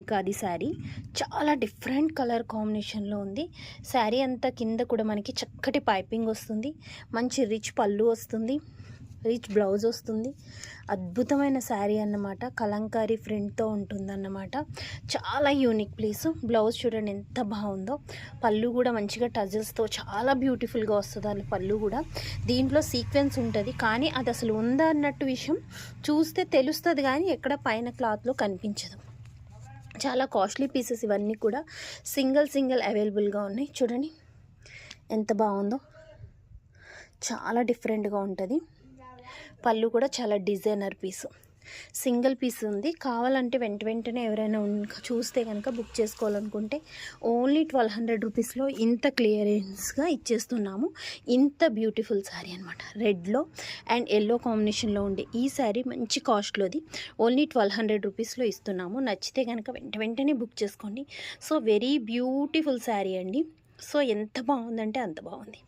కాది శారీ. చాలా different colour కాంబినేషన్లో ఉంది. శారీ అంతా కింద కూడా మనకి చక్కటి పైపింగ్ వస్తుంది. మంచి రిచ్ పళ్ళు వస్తుంది. రిచ్ బ్లౌజ్ వస్తుంది. అద్భుతమైన శారీ అన్నమాట. కలంకారీ ఫ్రింట్తో ఉంటుందన్నమాట. చాలా యూనిక్ ప్లేస్. బ్లౌజ్ చూడండి ఎంత బాగుందో. పళ్ళు కూడా మంచిగా టజిల్స్తో చాలా బ్యూటిఫుల్గా వస్తుంది అది పళ్ళు కూడా. దీంట్లో సీక్వెన్స్ ఉంటుంది. కానీ అది అసలు ఉందా అన్నట్టు విషయం చూస్తే తెలుస్తుంది కానీ ఎక్కడ పైన క్లాత్లో కనిపించదు. చాలా కాస్ట్లీ పీసెస్ ఇవన్నీ కూడా సింగిల్ సింగిల్ అవైలబుల్గా ఉన్నాయి. చూడండి ఎంత బాగుందో. చాలా డిఫరెంట్గా ఉంటుంది. పళ్ళు కూడా చాలా డిజైనర్ పీసు. సింగిల్ పీస్ ఉంది. కావాలంటే వెంట వెంటనే ఎవరైనా చూస్తే కనుక బుక్ చేసుకోవాలనుకుంటే ఓన్లీ ట్వెల్వ్ హండ్రెడ్ రూపీస్లో ఇంత క్లియరెన్స్గా ఇచ్చేస్తున్నాము. ఇంత బ్యూటిఫుల్ శారీ అనమాట రెడ్లో అండ్ ఎల్లో కాంబినేషన్లో ఉండే ఈ శారీ మంచి కాస్ట్లోది. ఓన్లీ ట్వెల్వ్ హండ్రెడ్ రూపీస్లో ఇస్తున్నాము. నచ్చితే కనుక వెంట వెంటనే బుక్ చేసుకోండి. సో వెరీ బ్యూటిఫుల్ శారీ అండి. సో ఎంత బాగుందంటే అంత బాగుంది.